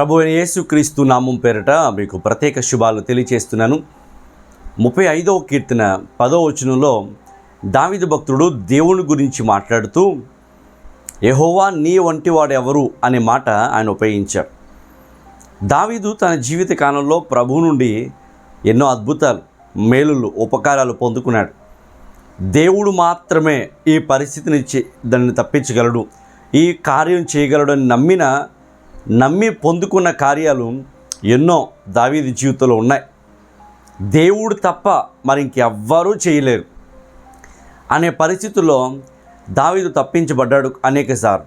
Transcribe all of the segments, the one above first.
ప్రభు యేసుక్రీస్తు నామం పేరట మీకు ప్రత్యేక శుభాలు తెలియచేస్తున్నాను. ముప్పై ఐదవ కీర్తన పదో వచనంలో దావిద భక్తుడు దేవుని గురించి మాట్లాడుతూ ఎహోవా నీ వంటి వాడు ఎవరు అనే మాట ఆయన ఉపయోగించారు. దావీదు తన జీవిత కాలంలో ప్రభు నుండి ఎన్నో అద్భుతాలు మేలులు ఉపకారాలు పొందుకున్నాడు. దేవుడు మాత్రమే ఈ పరిస్థితిని చే- దాన్ని తప్పించగలడు ఈ కార్యం చేయగలడు అని నమ్మిన నమ్మి పొందుకున్న కార్యాలు ఎన్నో దావీది జీవితంలో ఉన్నాయి. దేవుడు తప్ప మరి ఇంకెవ్వరూ చేయలేరు. అనే పరిస్థితుల్లో దావీదు తప్పించబడ్డాడు అనేకసార్లు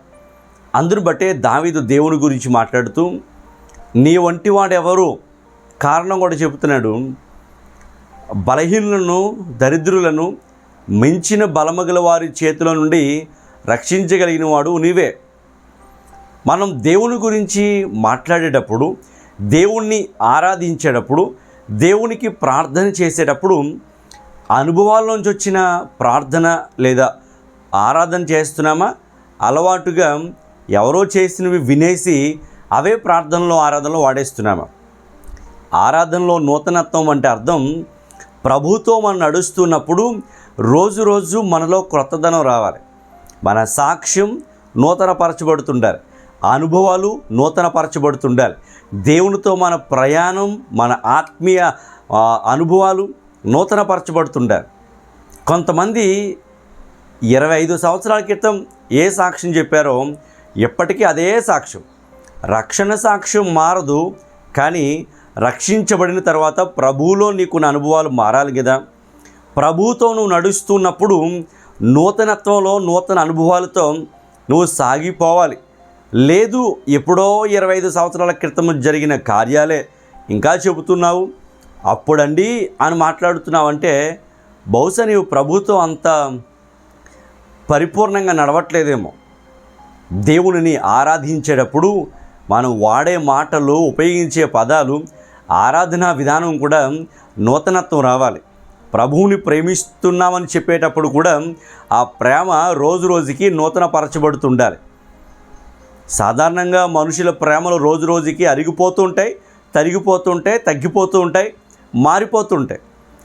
అందును బట్టే దావీదు దేవుని గురించి మాట్లాడుతూ నీ వంటి వాడెవరు? కారణం కూడా చెబుతున్నాడు. బలహీనులను దరిద్రులను మించిన బలమగల వారి చేతుల నుండి రక్షించగలిగిన వాడు నీవే. మనం దేవుని గురించి మాట్లాడేటప్పుడు దేవుణ్ణి ఆరాధించేటప్పుడు దేవునికి ప్రార్థన చేసేటప్పుడు అనుభవాల్లోంచి వచ్చిన ప్రార్థన లేదా ఆరాధన చేస్తున్నామా? అలవాటుగా ఎవరో చేసినవి వినేసి అవే ప్రార్థనలో ఆరాధనలో వాడేస్తున్నామా? ఆరాధనలో నూతనత్వం అంటే అర్థం ప్రభుతో మనం నడుస్తున్నప్పుడు రోజు రోజు మనలో క్రొత్తదనం రావాలి. మన సాక్ష్యం నూతనపరచబడుతుండాలి అనుభవాలు నూతనపరచబడుతుండాలి. దేవునితో మన ప్రయాణం మన ఆత్మీయ అనుభవాలు నూతనపరచబడుతుండాలి. కొంతమంది ఇరవై ఐదు సంవత్సరాల క్రితం ఏ సాక్ష్యం చెప్పారో ఎప్పటికీ అదే సాక్ష్యం. రక్షణ సాక్ష్యం మారదు కానీ రక్షించబడిన తర్వాత ప్రభువులో నీకున్న అనుభవాలు మారాలి కదా ప్రభువుతో నువ్వు నడుస్తున్నప్పుడు నూతనత్వంలో నూతన అనుభవాలతో నువ్వు సాగిపోవాలి. లేదు ఎప్పుడో ఇరవై ఐదు సంవత్సరాల క్రితం జరిగిన కార్యాలే. ఇంకా చెబుతున్నావు? అప్పుడండి అని మాట్లాడుతున్నావంటే బహుశా నీవు ప్రభుత్వం అంత పరిపూర్ణంగా నడవట్లేదేమో. దేవునిని ఆరాధించేటప్పుడు మనం వాడే మాటలు ఉపయోగించే పదాలు ఆరాధనా విధానం కూడా నూతనత్వం రావాలి. ప్రభువుని ప్రేమిస్తున్నామని చెప్పేటప్పుడు కూడా ఆ ప్రేమ రోజు రోజుకి నూతన పరచబడుతుండాలి సాధారణంగా మనుషుల ప్రేమలు రోజు రోజుకి అరిగిపోతుంటాయి తరిగిపోతుంటాయి తగ్గిపోతూ ఉంటాయి మారిపోతుంటాయి.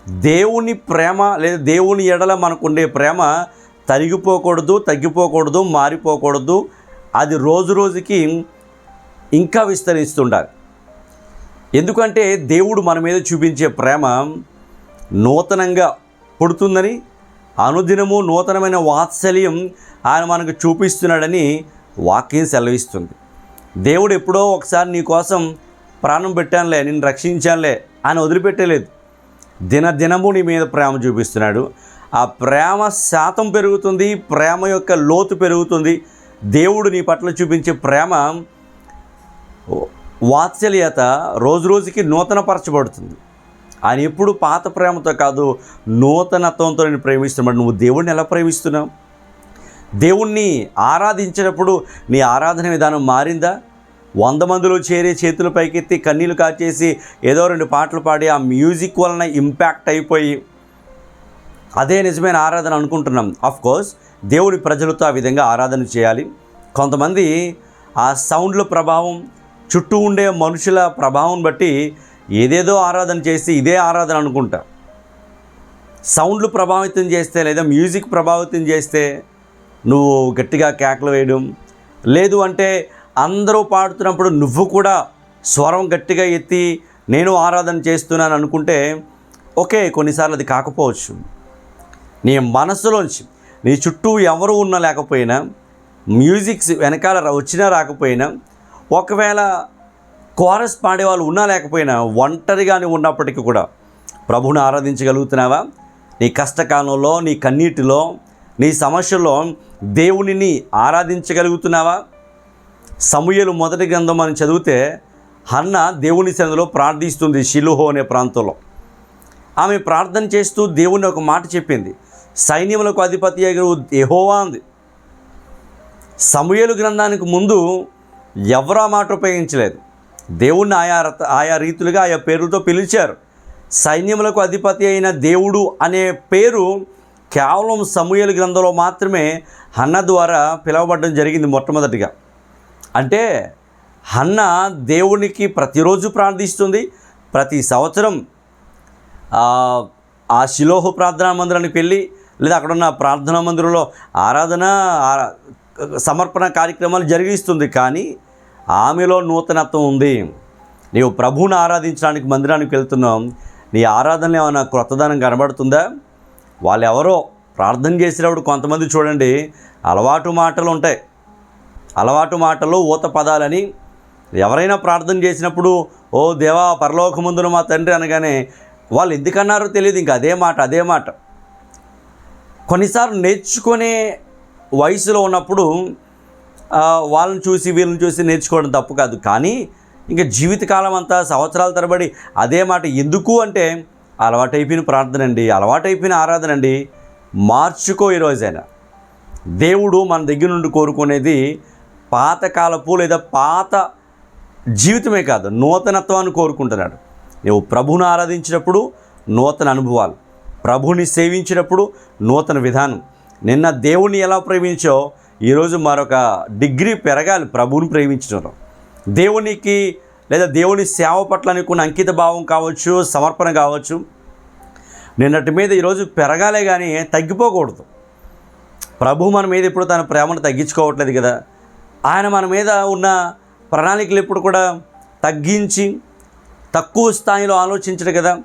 దేవుని ప్రేమ లేదా దేవుని ఎడల మనకుండే ప్రేమ తరిగిపోకూడదు తగ్గిపోకూడదు మారిపోకూడదు. అది రోజు రోజుకి ఇంకా విస్తరిస్తుండాలి. ఎందుకంటే దేవుడు మన మీద చూపించే ప్రేమ నూతనంగా పుడుతుందని అనుదినము నూతనమైన వాత్సల్యం ఆయన మనకు చూపిస్తున్నాడని వాక్యం సెలవిస్తుంది. దేవుడు ఎప్పుడో ఒకసారి నీ కోసం ప్రాణం పెట్టానులే నిన్ను రక్షించానులే అని వదిలిపెట్టలేదు. దినదినము నీ మీద ప్రేమ చూపిస్తున్నాడు. ఆ ప్రేమ శాతం పెరుగుతుంది ప్రేమ యొక్క లోతు పెరుగుతుంది. దేవుడు నీ పట్ల చూపించే ప్రేమ వాత్సల్యత రోజు రోజుకి నూతనపరచబడుతుంది. ఆయన ఎప్పుడు పాత ప్రేమతో కాదు నూతనత్వంతో నేను ప్రేమిస్తున్నాడు. నువ్వు దేవుడిని ఎలా ప్రేమిస్తున్నావు? దేవుణ్ణి ఆరాధించినప్పుడు నీ ఆరాధన విధానం మారిందా? వంద మందిలో చేరే చేతులు పైకెత్తి కన్నీలు కాచేసి ఏదో రెండు పాటలు పాడి ఆ మ్యూజిక్ వలన ఇంపాక్ట్ అయిపోయి. అదే నిజమైన ఆరాధన అనుకుంటున్నాం. ఆఫ్ కోర్స్ దేవుడి ప్రజలతో ఆ విధంగా ఆరాధన చేయాలి. కొంతమంది ఆ సౌండ్ల ప్రభావం చుట్టూ ఉండే మనుషుల ప్రభావం బట్టి ఏదేదో ఆరాధన చేసి ఇదే ఆరాధన అనుకుంటా. సౌండ్లు ప్రభావితం చేస్తే లేదా మ్యూజిక్ ప్రభావితం చేస్తే నువ్వు గట్టిగా కేకలు వేయడం. లేదు అంటే అందరూ పాడుతున్నప్పుడు నువ్వు కూడా స్వరం గట్టిగా ఎత్తి నేను ఆరాధన చేస్తున్నాను అనుకుంటే ఓకే కొన్నిసార్లు అది కాకపోవచ్చు. నీ మనసులోంచి నీ చుట్టూ ఎవరు ఉన్నా లేకపోయినా మ్యూజిక్స్ వెనకాల వచ్చినా రాకపోయినా ఒకవేళ కోరస్ పాడేవాళ్ళు ఉన్నా లేకపోయినా ఒంటరిగానే ఉన్నప్పటికీ కూడా ప్రభుని ఆరాధించగలుగుతున్నావా? నీ కష్టకాలంలో నీ కన్నీటిలో నీ సమస్యలో దేవునిని ఆరాధించగలుగుతున్నావా? సమూయలు మొదటి గ్రంథం అని చదివితే హన్న దేవుని సన్నిధిలో ప్రార్థిస్తుంది షిలుహో అనే ప్రాంతంలో. ఆమె ప్రార్థన చేస్తూ దేవుని ఒక మాట చెప్పింది. సైన్యములకు అధిపతి ఎహోవా అంది. సమూయలు గ్రంథానికి ముందు ఎవరు ఆ మాట ఉపయోగించలేదు. దేవుణ్ణి ఆయా రత- ఆయా రీతులుగా ఆయా పేర్లతో పిలిచారు. సైన్యములకు అధిపతి అయిన దేవుడు అనే పేరు కేవలం సమూహల గ్రంథంలో మాత్రమే హన్న ద్వారా పిలవబడడం జరిగింది మొట్టమొదటిగా. అంటే హన్న దేవునికి ప్రతిరోజు ప్రార్థిస్తుంది ప్రతి సంవత్సరం ఆ, శిలోహ ప్రార్థనా మందిరానికి వెళ్ళి లేదా అక్కడున్న ప్రార్థనా మందిరంలో ఆరాధన సమర్పణ కార్యక్రమాలు జరిగిస్తుంది. కానీ ఆమెలో నూతనత్వం ఉంది. నీవు ప్రభువును ఆరాధించడానికి మందిరానికి వెళ్తున్నావు. నీ ఆరాధనలో ఏమైనా క్రొత్తదనం కనబడుతుందా? వాళ్ళు ఎవరో ప్రార్థన చేసినప్పుడు కొంతమంది చూడండి అలవాటు మాటలు ఉంటాయి. అలవాటు మాటలు ఊత పదాలని ఎవరైనా ప్రార్థన చేసినప్పుడు ఓ దేవా పరలోకముందున మా తండ్రి అనగానే వాళ్ళు ఎందుకన్నారో తెలియదు ఇంకా అదే మాట అదే మాట. కొన్నిసార్లు నేర్చుకునే వయసులో ఉన్నప్పుడు వాళ్ళని చూసి వీళ్ళని చూసి నేర్చుకోవడం తప్పు కాదు. కానీ ఇంకా జీవితకాలం అంతా సంవత్సరాల తరబడి అదే మాట ఎందుకు అంటే అలవాటైపోయిన ప్రార్థన అండి అలవాటైపోయిన ఆరాధన అండి మార్చుకో ఈరోజైనా దేవుడు మన దగ్గర నుండి కోరుకునేది పాతకాలపు లేదా పాత జీవితమే కాదు నూతనత్వాన్ని కోరుకుంటున్నాడు. నువ్వు ప్రభువుని ఆరాధించినప్పుడు నూతన అనుభవాలు ప్రభుని సేవించినప్పుడు నూతన విధానం. నిన్న దేవుని ఎలా ప్రేమించో ఈరోజు మరొక డిగ్రీ పెరగాలి ప్రభువుని ప్రేమించడంలో. దేవునికి లేదా దేవుని సేవ పట్ల నీకున్న అంకిత భావం కావచ్చు సమర్పణ కావచ్చు నిన్నటి మీద ఈరోజు పెరగాలే కానీ తగ్గిపోకూడదు. ప్రభు మన మీద ఇప్పుడు తన ప్రేమను తగ్గించుకోవట్లేదు కదా. ఆయన మన మీద ఉన్న ప్రణాళికలు ఎప్పుడు కూడా తగ్గించి తక్కువ స్థాయిలో ఆలోచించడు కదా.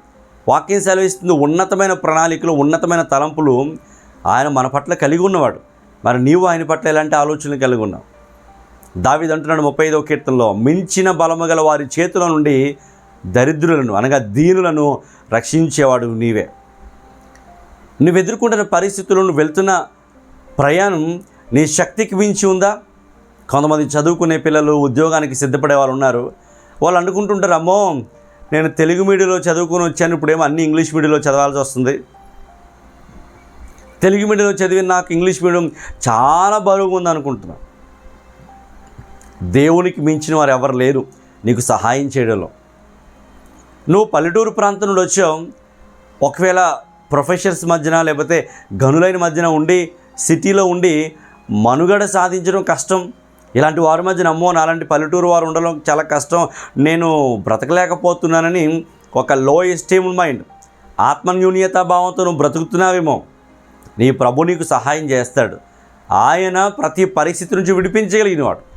వాక్యం సెలవిస్తుంది ఉన్నతమైన ప్రణాళికలు ఉన్నతమైన తలంపులు ఆయన మన పట్ల కలిగి ఉన్నవాడు. మరి నీవు ఆయన పట్ల ఎలాంటి ఆలోచనలు కలిగి ఉన్నావు? దావిదంటున్నాడు ముప్పై ఐదో కీర్తనలో మించిన బలము గల వారి చేతుల నుండి దరిద్రులను అనగా దీనులను రక్షించేవాడు నీవే. నువ్వు ఎదుర్కొంటున్న పరిస్థితులను నువ్వు వెళ్తున్న ప్రయాణం నీ శక్తికి మించి ఉందా? కొంతమంది చదువుకునే పిల్లలు ఉద్యోగానికి సిద్ధపడే వాళ్ళు ఉన్నారు. వాళ్ళు అనుకుంటుంటారు అమ్మో నేను తెలుగు మీడియంలో చదువుకుని వచ్చాను ఇప్పుడేమో అన్ని ఇంగ్లీష్ మీడియంలో చదవాల్సి వస్తుంది. తెలుగు మీడియంలో చదివిన నాకు ఇంగ్లీష్ మీడియం చాలా బరువుగా ఉంది దేవునికి మించిన వారు ఎవరు లేరు. నీకు సహాయం చేయడంలో. నువ్వు పల్లెటూరు ప్రాంతం నుండి వచ్చావు. ఒకవేళ ప్రొఫెషర్స్ మధ్యన లేకపోతే గనులైన మధ్యన ఉండి సిటీలో ఉండి మనుగడ సాధించడం కష్టం. ఇలాంటి వారి మధ్యన అమ్మో నాలాంటి పల్లెటూరు వారు ఉండడం చాలా కష్టం. నేను బ్రతకలేకపోతున్నానని ఒక లో ఎస్టీమ్ మైండ్ ఆత్మన్యూన్యత భావంతో నువ్వు బ్రతుకుతున్నావేమో. నీ ప్రభు నీకు సహాయం చేస్తాడు. ఆయన ప్రతి పరిస్థితి నుంచి విడిపించగలిగినవాడు.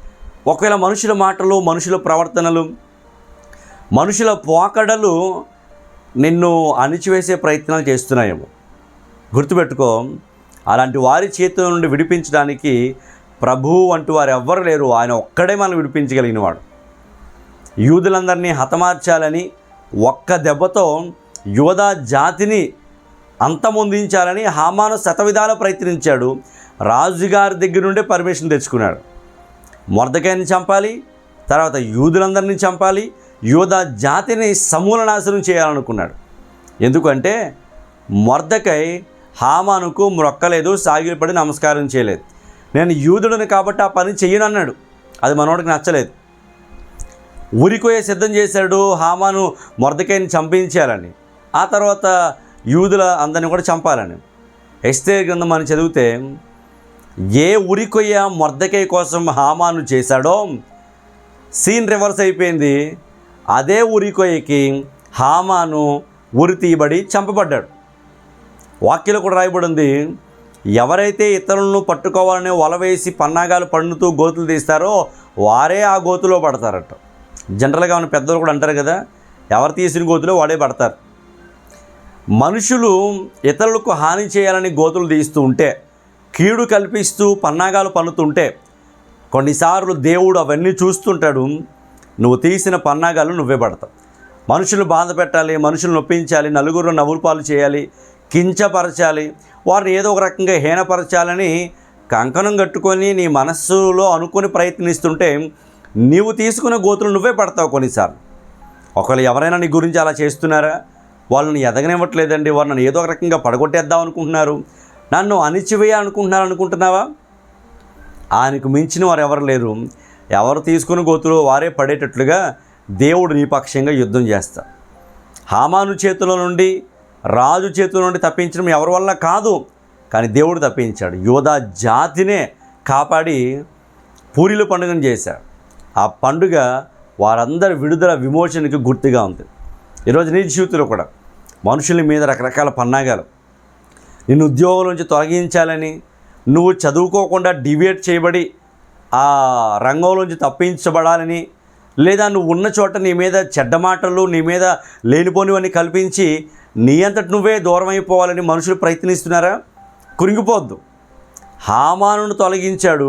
ఒకవేళ మనుషుల మాటలు మనుషుల ప్రవర్తనలు మనుషుల పోకడలు నిన్ను అణిచివేసే ప్రయత్నాలు చేస్తున్నాయేమో. గుర్తుపెట్టుకో అలాంటి వారి చేతుల నుండి విడిపించడానికి ప్రభువు అంటూ వారు ఎవ్వరు లేరు. ఆయన ఒక్కడే మనం విడిపించగలిగినవాడు. యూదులందరినీ హతమార్చాలని ఒక్క దెబ్బతో యోధా జాతిని అంతమొందించాలని హామాను శతవిధాల ప్రయత్నించాడు. రాజుగారి దగ్గర నుండే పర్మిషన్ తెచ్చుకున్నాడు. మొర్దకాయని చంపాలి తర్వాత యూదులందరినీ చంపాలి యూద జాతిని సమూల నాశనం చేయాలనుకున్నాడు. ఎందుకంటే మొర్దకై హామానుకు మొక్కలేదు సాగిలపడి నమస్కారం చేయలేదు. నేను యూదుడిని కాబట్టి ఆ పని చెయ్యను అన్నాడు అది మనోడికి నచ్చలేదు. ఊరికోయే సిద్ధం చేశాడు హామాను మొర్దకాయని చంపించాలని. ఆ తర్వాత యూదుల అందరిని కూడా చంపాలని. ఎస్తే గ్రంథం అని చదివితే ఏ ఉరికొయ్య మొర్దకై కోసం హామాను చేశాడో? సీన్ రివర్స్ అయిపోయింది. అదే ఉరికొయ్యకి హామాను ఉరి తీయబడి చంపబడ్డాడు. వాక్యలో కూడా రాయబడి ఉంది ఎవరైతే ఇతరులను పట్టుకోవాలని వల వేసి పన్నాగాలు పండుతూ గోతులు తీస్తారో వారే ఆ గోతులో పడతారట. జనరల్గా మన పెద్దలు కూడా అంటారు కదా ఎవరు తీసిన గోతులో వాడే పడతారు. మనుషులు ఇతరులకు హాని చేయాలని గోతులు తీస్తూ ఉంటే కీడు కల్పిస్తూ పన్నాగాలు పన్నుతుంటే కొన్నిసార్లు దేవుడు అవన్నీ చూస్తుంటాడు. నువ్వు తీసిన పన్నాగాలు నువ్వే పడతావు. మనుషులు బాధ పెట్టాలి మనుషులు నొప్పించాలి నలుగురు నవ్వులు పాలు చేయాలి కించపరచాలి వారిని ఏదో ఒక రకంగా హీనపరచాలని కంకణం కట్టుకొని నీ మనస్సులో అనుకొని ప్రయత్నిస్తుంటే నీవు తీసుకున్న గోతులు నువ్వే పడతావు కొన్నిసార్లు. ఒకవేళ ఎవరైనా నీ గురించి అలా చేస్తున్నారా? వాళ్ళని ఎదగనివ్వట్లేదండి వారిని ఏదో ఒక రకంగా పడగొట్టేద్దాం అనుకుంటున్నారు. నన్ను అణిచివేయాలనుకుంటున్నారనుకుంటున్నావా ఆయనకు మించిన వారు ఎవరు లేరు. ఎవరు తీసుకుని గోతులో వారే పడేటట్లుగా దేవుడు నిపక్షంగా యుద్ధం చేస్తా. హామాను చేతుల నుండి రాజు చేతుల నుండి తప్పించడం ఎవరి వల్ల కాదు కానీ దేవుడు తప్పించాడు. యోధా జాతినే కాపాడి పూరిల పండుగను చేశాడు. ఆ పండుగ వారందరి విడుదల విమోచనకి గుర్తుగా ఉంది. ఈరోజు నీ జీవితంలో కూడా మనుషుల మీద రకరకాల పన్నాగాలు. నిన్ను ఉద్యోగం నుంచి తొలగించాలని నువ్వు చదువుకోకుండా డివేట్ చేయబడి ఆ రంగంలోంచి తప్పించబడాలని లేదా నువ్వు ఉన్న చోట నీ మీద చెడ్డ మాటలు నీ మీద లేనిపోనివన్నీ కల్పించి నీ అంతటి నువ్వే దూరం అయిపోవాలని మనుషులు ప్రయత్నిస్తున్నారా? కురింగిపోద్దు. హామానును తొలగించాడు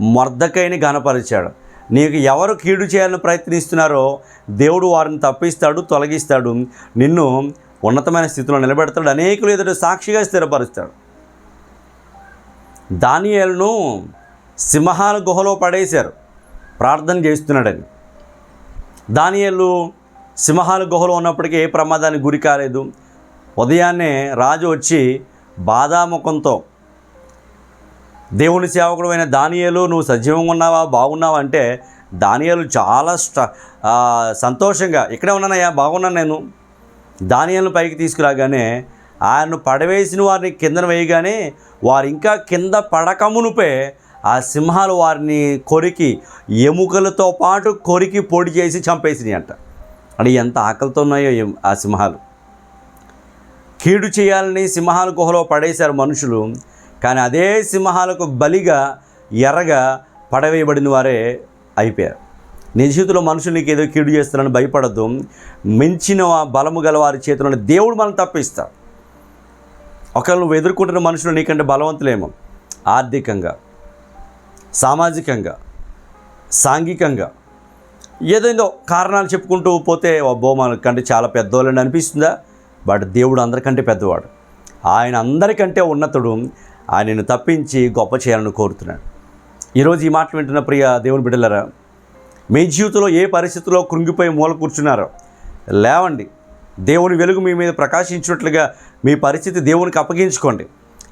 మర్దకైని గనపరిచాడు నీకు ఎవరు కీడు చేయాలని ప్రయత్నిస్తున్నారో దేవుడు వారిని తప్పిస్తాడు తొలగిస్తాడు. నిన్ను ఉన్నతమైన స్థితిలో నిలబెడతాడు. అనేకులు ఎదుట సాక్షిగా స్థిరపరుస్తాడు. దానియాలను సింహాల గుహలో పడేశారు. ప్రార్థన చేస్తున్నాడని. దానియాలు సింహాల గుహలో ఉన్నప్పటికీ ఏ ప్రమాదానికి గురి కాలేదు. ఉదయాన్నే రాజు వచ్చి బాధాముఖంతో దేవుని సేవకుడు అయిన దానియాలు నువ్వు సజీవంగా ఉన్నావా? బాగున్నావా? అంటే దానియాలు చాలా స్ట సంతోషంగా ఇక్కడే ఉన్నానయ్యా బాగున్నాను నేను. దానియాలను పైకి తీసుకురాగానే ఆయన్ను పడవేసిన వారిని కిందన వేయగానే వారు ఇంకా కింద పడకమునుపే ఆ సింహాలు వారిని కొరికి ఎముకలతో పాటు కొరికి పొడి చేసి చంపేసినాయి అంట. అంటే ఎంత ఆకలితో ఉన్నాయో ఆ సింహాలు. కీడు చేయాలని సింహాల గుహలో పడేశారు మనుషులు కానీ అదే సింహాలకు బలిగా ఎర్రగా పడవేయబడిన వారే అయిపోయారు. నీ జీవితంలో మనుషులు నీకు ఏదో కీడు చేస్తున్నారని భయపడద్దు. మించిన బలము గల వారి చేతిలోని దేవుడు మనం తప్పిస్తాడు. ఒకవేళ నువ్వు ఎదుర్కొంటున్న మనుషులు నీకంటే బలవంతులేమో. ఆర్థికంగా సామాజికంగా సాంఘికంగా ఏదైందో కారణాలు చెప్పుకుంటూ పోతే అబ్బో మనకంటే చాలా పెద్దవాళ్ళని అనిపిస్తుందా? బట్ దేవుడు అందరికంటే పెద్దవాడు. ఆయన అందరికంటే ఉన్నతుడు. ఆయనను తప్పించి గొప్ప చేయాలని కోరుతున్నాడు. ఈరోజు ఈ మాటలు వింటున్న ప్రియ దేవుని బిడ్డలరా మీ జీవితంలో ఏ పరిస్థితిలో కృంగిపోయి మూల కూర్చున్నారో లేవండి. దేవుని వెలుగు మీ మీద ప్రకాశించినట్లుగా మీ పరిస్థితి దేవునికి అప్పగించుకోండి.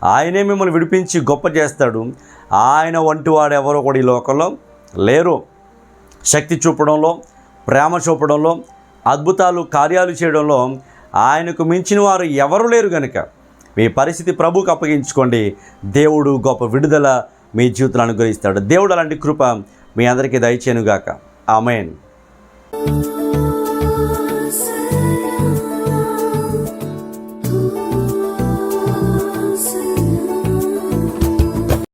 ఆయనే మిమ్మల్ని విడిపించి గొప్ప చేస్తాడు. ఆయన వంటి వాడు ఎవరో కూడా ఈ లోకంలో లేరు. శక్తి చూపడంలో ప్రేమ చూపడంలో అద్భుతాలు కార్యాలు చేయడంలో ఆయనకు మించిన వారు ఎవరు లేరు గనుక మీ పరిస్థితి ప్రభుకు అప్పగించుకోండి. దేవుడు గొప్ప విడుదల మీ జీవితాన్ని అనుగ్రహిస్తాడు. దేవుడు అలాంటి కృప మీ అందరికీ దయచేనుగాక ఆమెన్.